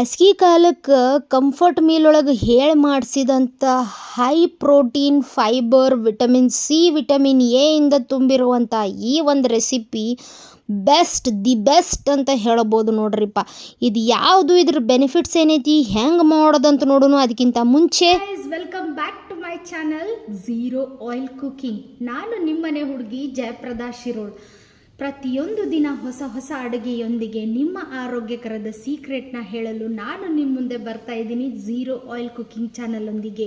ಬ್ಯಾಸ್ಗಿ ಕಾಲಕ್ಕೆ comfort meal ಒಳಗೆ ಹೇಳಿ ಮಾಡಿಸಿದಂಥ high protein fiber vitamin C vitamin A ಇಂದ ತುಂಬಿರುವಂಥ ಈ ಒಂದು ರೆಸಿಪಿ ಬೆಸ್ಟ್ ದಿ ಬೆಸ್ಟ್ ಅಂತ ಹೇಳ್ಬೋದು ನೋಡ್ರಿಪ್ಪ. ಇದು ಯಾವುದು, ಇದ್ರ ಬೆನಿಫಿಟ್ಸ್ ಏನೈತಿ, ಹೆಂಗೆ ಮಾಡೋದಂತ ನೋಡೋಣ ಅದಕ್ಕಿಂತ ಮುಂಚೆ. Welcome back to my channel zero oil cooking ನಾನು ನಿಮ್ಮನೆ ಹುಡುಗಿ ಜಯಪ್ರದಾ ಶಿರೋಳ್. ಪ್ರತಿಯೊಂದು ದಿನ ಹೊಸ ಹೊಸ ಅಡುಗೆಯೊಂದಿಗೆ ನಿಮ್ಮ ಆರೋಗ್ಯಕರದ ಸೀಕ್ರೆಟ್ನ ಹೇಳಲು ನಾನು ನಿಮ್ಮ ಮುಂದೆ ಬರ್ತಾ ಇದ್ದೀನಿ zero oil cooking ಚಾನಲೊಂದಿಗೆ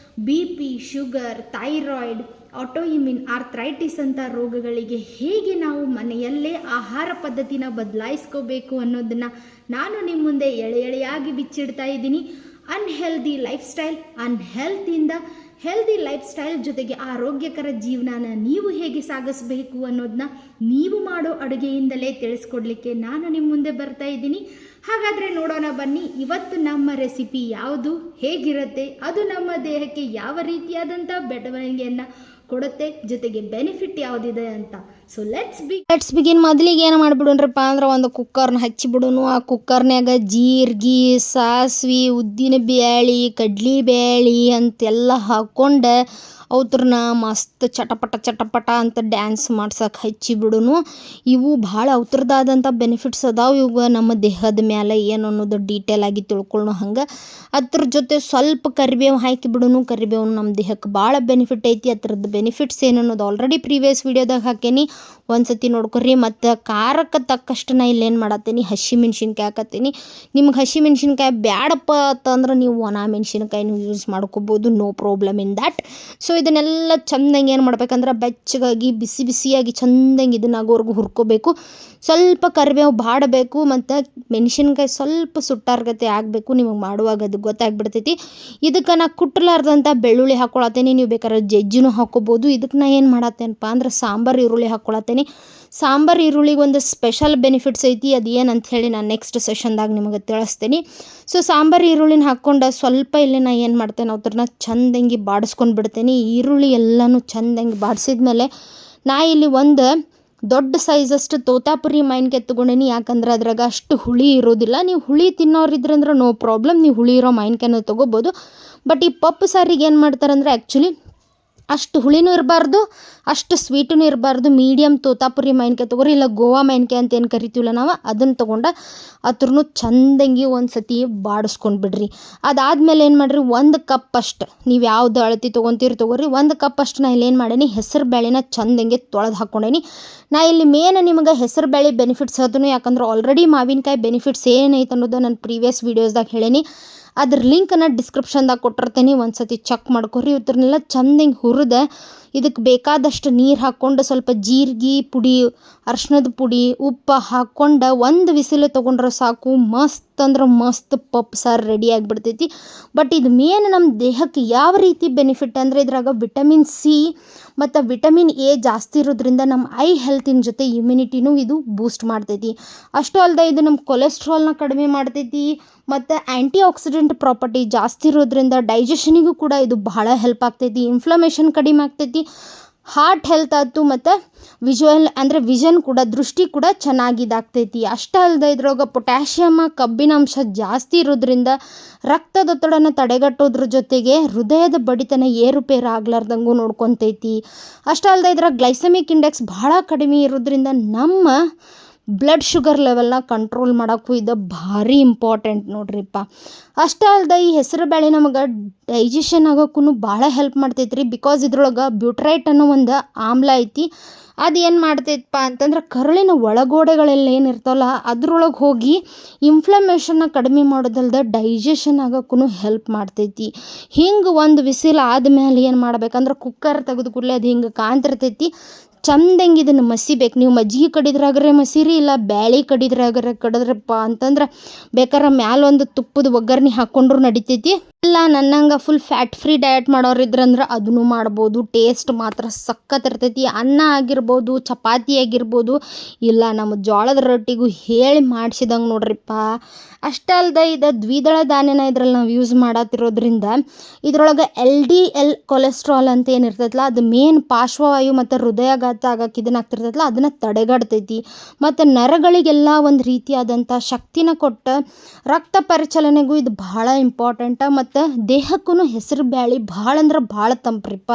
B P sugar thyroid autoimmune arthritis ಅಂತ ರೋಗಗಳಿಗೆ ಹೇಗೆ ನಾವು ಮನೆಯಲ್ಲೇ ಆಹಾರ ಪದ್ಧತಿನ ಬದಲಾಯಿಸ್ಕೋಬೇಕು ಅನ್ನೋದನ್ನು ನಾನು ನಿಮ್ಮ ಮುಂದೆ ಎಳೆ ಎಳೆಯಾಗಿ ಬಿಚ್ಚಿಡ್ತಾ ಇದ್ದೀನಿ. ಅನ್ಹೆಲ್ದಿ ಲೈಫ್ ಸ್ಟೈಲ್ ಅನ್ಹೆಲ್ತಿಂದ ಹೆಲ್ದಿ ಲೈಫ್ ಸ್ಟೈಲ್ ಜೊತೆಗೆ ಆರೋಗ್ಯಕರ ಜೀವನನ ನೀವು ಹೇಗೆ ಸಾಗಿಸಬೇಕು ಅನ್ನೋದನ್ನ ನೀವು ಮಾಡೋ ಅಡುಗೆಯಿಂದಲೇ ತಿಳಿಸ್ಕೊಡ್ಲಿಕ್ಕೆ ನಾನು ನಿಮ್ಮ ಮುಂದೆ ಬರ್ತಾ ಇದ್ದೀನಿ. ಹಾಗಾದರೆ ನೋಡೋಣ ಬನ್ನಿ, ಇವತ್ತು ನಮ್ಮ ರೆಸಿಪಿ ಯಾವುದು, ಹೇಗಿರುತ್ತೆ, ಅದು ನಮ್ಮ ದೇಹಕ್ಕೆ ಯಾವ ರೀತಿಯಾದಂಥ ಬೆಳವಣಿಗೆಯನ್ನು ಕೊಡುತ್ತೆ, ಜೊತೆಗೆ ಬೆನಿಫಿಟ್ ಯಾವುದಿದೆ ಅಂತ. So let's be let's begin ಮೊದಲಿಗೆ ಏನು ಮಾಡಿಬಿಡೋಣ್ರಪ್ಪ ಅಂದ್ರೆ ಒಂದು ಕುಕ್ಕರ್ನ ಹಚ್ಚಿಬಿಡೋನು. ಆ ಕುಕ್ಕರ್ನ್ಯಾಗ ಜೀರ್ಗಿ ಸಾಸ್ವಿ, ಉದ್ದಿನ ಬ್ಯಾಳಿ, ಕಡ್ಲಿ ಬ್ಯಾಳಿ ಅಂತೆಲ್ಲ ಹಾಕ್ಕೊಂಡು ಅವ್ರನ್ನ ಮಸ್ತ್ ಚಟಪಟ ಚಟಪಟ ಅಂತ ಡ್ಯಾನ್ಸ್ ಮಾಡ್ಸಕ್ಕೆ ಹಚ್ಚಿಬಿಡುನು. ಇವು ಭಾಳ ಅವ್ರದ್ದಾದಂಥ ಬೆನಿಫಿಟ್ಸ್ ಅದಾವೆ. ಇವು ನಮ್ಮ ದೇಹದ ಮೇಲೆ ಏನು ಅನ್ನೋದು ಡೀಟೇಲ್ ಆಗಿ ತಿಳ್ಕೊಳ್ಳೋ ಹಂಗೆ. ಅದ್ರ ಜೊತೆ ಸ್ವಲ್ಪ ಕರಿಬೇವು ಹಾಕಿ ಬಿಡುನು ಕರಿಬೇವು ನಮ್ಮ ದೇಹಕ್ಕೆ ಭಾಳ ಬೆನಿಫಿಟ್ ಐತಿ. ಅದ್ರದ್ದು ಬೆನಿಫಿಟ್ಸ್ ಏನು ಅನ್ನೋದು ಆಲ್ರೆಡಿ ಪ್ರೀವಿಯಸ್ ವೀಡಿಯೋದಾಗ ಹಾಕೇನಿ. ಒಂದ್ಸತಿ ನೋಡ್ಕೊರಿ ಮತ್ತು ಖಾರಕ್ಕೆ ತಕ್ಕಷ್ಟು ನಾ ಇಲ್ಲೇನು ಮಾಡತ್ತೀನಿ, ಹಸಿ ಮೆಣಸಿನ್ಕಾಯಿ ಹಾಕತ್ತೀನಿ. ನಿಮ್ಗೆ ಹಸಿ ಮೆಣಸಿನ್ಕಾಯಿ ಬ್ಯಾಡಪ್ಪ ಅಂತಂದ್ರೆ ನೀವು ಒಣ ಮೆಣಸಿನ್ಕಾಯಿನೂ ಯೂಸ್ ಮಾಡ್ಕೋಬೋದು no problem in that so ಇದನ್ನೆಲ್ಲ ಚಂದಂಗೆ ಏನು ಮಾಡ್ಬೇಕಂದ್ರೆ ಬೆಚ್ಚಗಾಗಿ, ಬಿಸಿ ಬಿಸಿಯಾಗಿ ಚಂದಂಗೆ ಇದನ್ನಾಗೋರ್ಗು ಹುರ್ಕೋಬೇಕು. ಸ್ವಲ್ಪ ಕರಿಬೇವು ಬಾಡಬೇಕು, ಮತ್ತು ಮೆಣಸಿನ್ಕಾಯಿ ಸ್ವಲ್ಪ ಸುಟ್ಟಾರ್ಗತೆ ಆಗಬೇಕು, ನಿಮಗೆ ಮಾಡುವಾಗ ಅದು ಗೊತ್ತಾಗ್ಬಿಡ್ತೈತಿ. ಇದಕ್ಕೆ ನಾ ಕುಟ್ಟಲಾರ್ದಂಥ ಬೆಳ್ಳುಳ್ಳಿ ಹಾಕ್ಕೊಳತ್ತೇನೆ ನೀವು ಬೇಕಾದ್ರೆ ಜಜ್ಜಿನೂ ಹಾಕ್ಕೋಬೋದು ಇದಕ್ಕೆ ನಾ ಏನು ಮಾಡತ್ತೇನಪ್ಪ ಅಂದ್ರೆ ಸಾಂಬಾರು ಈರುಳ್ಳಿ ಹಾಕ್ಕೊಳತ್ತೇನೆ ಸಾಂಬಾರು ಈರುಳ್ಳಿಗೆ ಒಂದು ಸ್ಪೆಷಲ್ ಬೆನಿಫಿಟ್ಸ್ ಐತಿ, ಅದು ಏನಂತ ಹೇಳಿ ನಾನು ನೆಕ್ಸ್ಟ್ ಸೆಷನ್ದಾಗ ನಿಮಗೆ ತಿಳಿಸ್ತೀನಿ. ಸೊ ಸಾಂಬಾರು ಈರುಳ್ಳಿನ ಹಾಕ್ಕೊಂಡು ಸ್ವಲ್ಪ ಇಲ್ಲಿ ನಾ ಏನು ಮಾಡ್ತೇನೆ ಅವ್ರನ್ನ ಚಂದಂಗಿ ಬಾಡಿಸ್ಕೊಂಡು ಬಿಡ್ತೇನೆ. ಈರುಳ್ಳಿ ಎಲ್ಲನೂ ಚಂದಂಗಿ ಬಾಡಿಸಿದ್ಮೇಲೆ ನಾ ಇಲ್ಲಿ ಒಂದು ದೊಡ್ಡ ಸೈಜಷ್ಟು ತೋತಾಪುರಿ ಮೈನ್ ತೊಗೊಂಡೇನಿ ಯಾಕಂದ್ರೆ ಅದ್ರಾಗ ಅಷ್ಟು ಹುಳಿ ಇರೋದಿಲ್ಲ. ನೀವು ಹುಳಿ ತಿನ್ನೋರಿದ್ರಂದ್ರೆ ನೋ ಪ್ರಾಬ್ಲಮ್ ನೀವು ಹುಳಿ ಇರೋ ಮಾವಿನ್ಕಾಯಿನ ತೊಗೋಬೋದು. ಬಟ್ ಈ ಪಪ್ಪು ಸಾರಿಗೆ ಏನು ಮಾಡ್ತಾರಂದ್ರೆ ಆ್ಯಕ್ಚುಲಿ ಅಷ್ಟು ಹುಳಿನೂ ಇರಬಾರ್ದು, ಅಷ್ಟು ಸ್ವೀಟೂ ಇರಬಾರ್ದು. ಮೀಡಿಯಮ್ ತೋತಾಪುರಿ ಮಾವಿನ್ಕಾಯಿ ತೊಗೊರಿ, ಇಲ್ಲ ಗೋವಾ ಮಾವಿನ್ಕಾಯಿ ಅಂತ ಏನು ಕರಿತೀವಲ್ಲ ನಾವು, ಅದನ್ನು ತೊಗೊಂಡು ಅದ್ರೂ ಚಂದಂಗಿ ಒಂದು ಸತಿ ಬಾಡಿಸ್ಕೊಂಡು ಬಿಡ್ರಿ. ಅದಾದಮೇಲೆ ಏನು ಮಾಡಿರಿ, ಒಂದು ಕಪ್ ಅಷ್ಟು, ನೀವು ಯಾವ್ದು ಅಳತಿ ತೊಗೊತೀರಿ ತೊಗೊರಿ, ಒಂದು ಕಪ್ ಅಷ್ಟು ನಾ ಇಲ್ಲಿ ಏನು ಮಾಡೇನಿ, ಹೆಸರು ಬೇಳೆನ ಚಂದಂಗೆ ತೊಳೆದು ಹಾಕ್ಕೊಂಡೇನಿ ನಾ ಇಲ್ಲಿ ಮೇನ್ ನಿಮಗೆ ಹೆಸರು ಬೇಳೆ ಬೆನಿಫಿಟ್ಸ್ ಅದನ್ನು ಯಾಕಂದ್ರೆ ಆಲ್ರೆಡಿ ಮಾವಿನಕಾಯಿ ಬೆನಿಫಿಟ್ಸ್ ಏನೈತೆ ಅನ್ನೋದು ನಾನು ಪ್ರೀವಿಯಸ್ ವೀಡಿಯೋಸ್ದಾಗ ಹೇಳೀನಿ. ಅದ್ರ ಲಿಂಕನ್ನು ಡಿಸ್ಕ್ರಿಪ್ಷನ್ದಾಗ ಕೊಟ್ಟಿರ್ತೀನಿ. ಒಂದು ಸತಿ ಚೆಕ್ ಮಾಡ್ಕೊರಿ ಇವ್ರನ್ನೆಲ್ಲ ಚಂದಂಗೆ ಹುರಿದು ಇದಕ್ಕೆ ಬೇಕಾದಷ್ಟು ನೀರು ಹಾಕ್ಕೊಂಡು ಸ್ವಲ್ಪ ಜೀರಿಗೆ ಪುಡಿ ಅರ್ಶಿನದ ಪುಡಿ, ಉಪ್ಪು ಹಾಕ್ಕೊಂಡು ಒಂದು ವಿಸಿಲು ತೊಗೊಂಡ್ರೆ ಸಾಕು. ಮಸ್ತ್ ಅಂದ್ರೆ ಮಸ್ತ್ ಪಪ್ಪು ಸಾರು ರೆಡಿ ಆಗಿಬಿಡ್ತೈತಿ. ಬಟ್ ಇದು ಮೇನ್ ನಮ್ಮ ದೇಹಕ್ಕೆ ಯಾವ ರೀತಿ ಬೆನಿಫಿಟ್ ಅಂದರೆ ಇದ್ರಾಗ ವಿಟಮಿನ್ ಸಿ ಮತ್ತು ವಿಟಮಿನ್ ಎ ಜಾಸ್ತಿ ಇರೋದ್ರಿಂದ ನಮ್ಮ ಐ ಹೆಲ್ತಿನ ಜೊತೆ ಇಮ್ಯುನಿಟಿನೂ ಇದು ಬೂಸ್ಟ್ ಮಾಡ್ತೈತಿ. ಅಷ್ಟು ಅಲ್ಲದೆ ಇದು ನಮ್ಮ ಕೊಲೆಸ್ಟ್ರಾಲ್ನ ಕಡಿಮೆ ಮಾಡ್ತೈತಿ ಮತ್ತು ಆ್ಯಂಟಿ ಆಕ್ಸಿಡೆಂಟ್ ಪ್ರಾಪರ್ಟಿ ಜಾಸ್ತಿ ಇರೋದ್ರಿಂದ ಡೈಜೆಷನಿಗೂ ಕೂಡ ಇದು ಬಹಳ ಹೆಲ್ಪ್ ಆಗ್ತೈತಿ. ಇನ್ಫ್ಲಮೇಷನ್ ಕಡಿಮೆ ಆಗ್ತೈತಿ. ಹಾರ್ಟ್ ಹೆಲ್ತ್ ಆಯ್ತು ಮತ್ತು ವಿಜುವಲ್ ಅಂದರೆ ವಿಷನ್ ಕೂಡ, ದೃಷ್ಟಿ ಕೂಡ ಚೆನ್ನಾಗಿದಾಗ್ತೈತಿ. ಅಷ್ಟೇ ಅಲ್ಲದೆ ಇದ್ರೊಳಗೆ ಪೊಟ್ಯಾಷಿಯಮ ಕಬ್ಬಿನಾಂಶ ಜಾಸ್ತಿ ಇರೋದ್ರಿಂದ ರಕ್ತದೊತ್ತಡನ ತಡೆಗಟ್ಟೋದ್ರ ಜೊತೆಗೆ ಹೃದಯದ ಬಡಿತನ ಏರುಪೇರು ಆಗ್ಲಾರ್ದಂಗೂ ನೋಡ್ಕೊತೈತಿ. ಅಷ್ಟೇ ಅಲ್ಲದೆ ಇದ್ರಾಗ ಗ್ಲೈಸಮಿಕ್ ಇಂಡೆಕ್ಸ್ ಭಾಳ ಕಡಿಮೆ ಇರೋದ್ರಿಂದ ನಮ್ಮ ಬ್ಲಡ್ ಶುಗರ್ ಲೆವೆಲ್ನ ಕಂಟ್ರೋಲ್ ಮಾಡೋಕ್ಕೂ ಇದು ಭಾರಿ ಇಂಪಾರ್ಟೆಂಟ್ ನೋಡ್ರಿಪ್ಪ. ಅಷ್ಟೇ ಅಲ್ಲದೆ ಈ ಹೆಸರು ಬೇಳೆ ನಮಗೆ ಡೈಜೆಷನ್ ಆಗೋಕ್ಕೂ ಭಾಳ ಹೆಲ್ಪ್ ಮಾಡ್ತೈತೆ ರೀ ಬಿಕಾಸ್ ಇದ್ರೊಳಗೆ ಬ್ಯೂಟ್ರೈಟ್ ಅನ್ನೋ ಒಂದು ಆಮ್ಲ ಐತಿ. ಅದು ಏನು ಮಾಡ್ತೈತಪ್ಪ ಅಂತಂದ್ರೆ ಕರುಳಿನ ಒಳಗೋಡೆಗಳೆಲ್ಲ ಏನಿರ್ತಾವಲ್ಲ ಅದ್ರೊಳಗೆ ಹೋಗಿ ಇನ್ಫ್ಲಮೇಷನ್ನ ಕಡಿಮೆ ಮಾಡೋದಲ್ದೆ ಡೈಜೆಷನ್ ಆಗೋಕ್ಕೂ ಹೆಲ್ಪ್ ಮಾಡ್ತೈತಿ. ಹಿಂಗೆ ಒಂದು ವಿಸಿಲ್ ಆದಮೇಲೆ ಏನು ಮಾಡ್ಬೇಕಂದ್ರೆ ಕುಕ್ಕರ್ ತೆಗೆದು ಕೂಡಲೇ ಅದು ಹಿಂಗೆ ಕಾಣ್ತಿರ್ತೈತಿ ಚಂದಂಗೆ ಇದನ್ನು ಮಸಿಬೇಕು ನೀವು ಮಜ್ಜಿಗೆ ಕಡಿದ್ರಾಗರೆ ಮಸೀರಿ, ಇಲ್ಲ ಬ್ಯಾಳಿ ಕಡಿದ್ರಾಗರೆ ಕಡಿದ್ರಪ್ಪ ಅಂತಂದ್ರೆ ಬೇಕಾರೆ ಮ್ಯಾಲ ಒಂದು ತುಪ್ಪದ ಒಗ್ಗರ್ಣೆ ಹಾಕ್ಕೊಂಡ್ರೂ ನಡಿತೈತಿ. ಇಲ್ಲ, ನನ್ನಂಗೆ ಫುಲ್ ಫ್ಯಾಟ್ ಫ್ರೀ ಡಯಟ್ ಮಾಡೋರು ಇದ್ರಂದ್ರೆ ಅದನ್ನು ಮಾಡ್ಬೋದು. ಟೇಸ್ಟ್ ಮಾತ್ರ ಸಖತ್ ಇರ್ತೈತಿ. ಅನ್ನ ಆಗಿರ್ಬೋದು, ಚಪಾತಿ ಆಗಿರ್ಬೋದು. ಇಲ್ಲ, ನಮ್ಮ ಜೋಳದ ರೊಟ್ಟಿಗೂ ಹೇಳಿ ಮಾಡಿಸಿದಂಗೆ ನೋಡ್ರಿಪ್ಪ. ಅಷ್ಟೇ ಅಲ್ಲದೆ ಇದು ದ್ವಿದಳ ಧಾನ್ಯನ ಇದ್ರಲ್ಲಿ ನಾವು ಯೂಸ್ ಮಾಡತ್ತಿರೋದ್ರಿಂದ ಇದ್ರೊಳಗೆ ಎಲ್ ಡಿ ಎಲ್ ಕೊಲೆಸ್ಟ್ರಾಲ್ ಅಂತ ಏನು ಇರ್ತೈತಲ್ಲ ಅದು ಮೇನ್ ಪಾರ್ಶ್ವವಾಯು ಮತ್ತು ಹೃದಯಾಘಾತ ಆಗಕ್ಕೆ ಇದನ್ನಾಗ್ತಿರ್ತೈತಲ್ಲ ಅದನ್ನು ತಡೆಗಟ್ತೈತಿ. ಮತ್ತು ನರಗಳಿಗೆಲ್ಲ ಒಂದು ರೀತಿಯಾದಂಥ ಶಕ್ತಿನ ಕೊಟ್ಟು ರಕ್ತ ಪರಿಚಲನೆಗೂ ಇದು ಬಹಳ ಇಂಪಾರ್ಟೆಂಟ ಮತ್ತು ದೇಹಕ್ಕೂ ಹೆಸರು ಬ್ಯಾಳಿ ಭಾಳ ಅಂದ್ರೆ ಭಾಳ ತಂಪ್ರಿಪ್ಪ.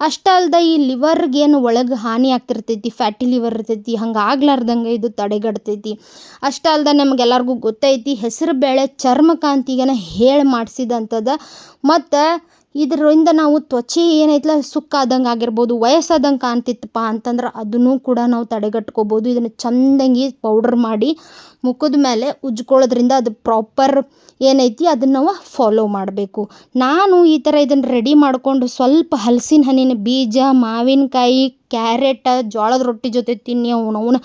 ಅಷ್ಟೇ ಅಲ್ದೆ ಈ ಲಿವರ್ಗೆ ಏನು ಒಳಗೆ ಹಾನಿ ಆಗ್ತಿರ್ತೈತಿ, ಫ್ಯಾಟಿ ಲಿವರ್ ಇರ್ತೈತಿ, ಹಂಗೆ ಆಗ್ಲಾರ್ದಂಗೆ ಇದು ತಡೆಗಟ್ತೈತಿ. ಅಷ್ಟೇ ಅಲ್ದೆ ನಮಗೆಲ್ಲರಿಗೂ ಗೊತ್ತೈತಿ, ಹೆಸರು ಬೇಳೆ ಚರ್ಮಕಾಂತಿಗೆನ ಹೇಳಿ ಮಾಡಿಸಿದಂಥದ್ದು ಮತ್ತು ಇದರಿಂದ ನಾವು ತ್ವಚೆ ಏನೈತಲ್ಲ ಸುಕ್ಕಾದಂಗೆ ಆಗಿರ್ಬೋದು, ವಯಸ್ಸಾದಂಗೆ ಕಾಣ್ತಿತ್ತಪ್ಪ ಅಂತಂದ್ರೆ ಅದನ್ನು ಕೂಡ ನಾವು ತಡೆಗಟ್ಕೋಬೋದು. ಇದನ್ನು ಚಂದಂಗಿ ಪೌಡ್ರ್ ಮಾಡಿ ಮುಖದ ಮೇಲೆ ಉಜ್ಕೊಳ್ಳೋದ್ರಿಂದ ಅದು ಪ್ರಾಪರ್ ಏನೈತಿ ಅದನ್ನು ನಾವು ಫಾಲೋ ಮಾಡಬೇಕು. ನಾನು ಈ ಥರ ಇದನ್ನು ರೆಡಿ ಮಾಡಿಕೊಂಡು ಸ್ವಲ್ಪ ಹಲಸಿನ ಹಣ್ಣಿನ ಬೀಜ, ಮಾವಿನಕಾಯಿ, ಕ್ಯಾರೆಟ್, ಜೋಳದ ರೊಟ್ಟಿ ಜೊತೆ ತಿನ್ನಿ ಅವನವನ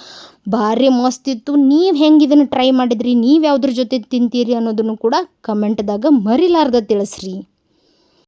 ಭಾರಿ ಮಸ್ತಿತ್ತು ನೀವು ಹೆಂಗೆ ಇದನ್ನು ಟ್ರೈ ಮಾಡಿದ್ರಿ, ನೀವು ಯಾವುದ್ರ ಜೊತೆ ತಿಂತೀರಿ ಅನ್ನೋದನ್ನು ಕೂಡ ಕಮೆಂಟ್ದಾಗ ಮರಿಲಾರ್ದ ತಿಳಿಸ್ರಿ.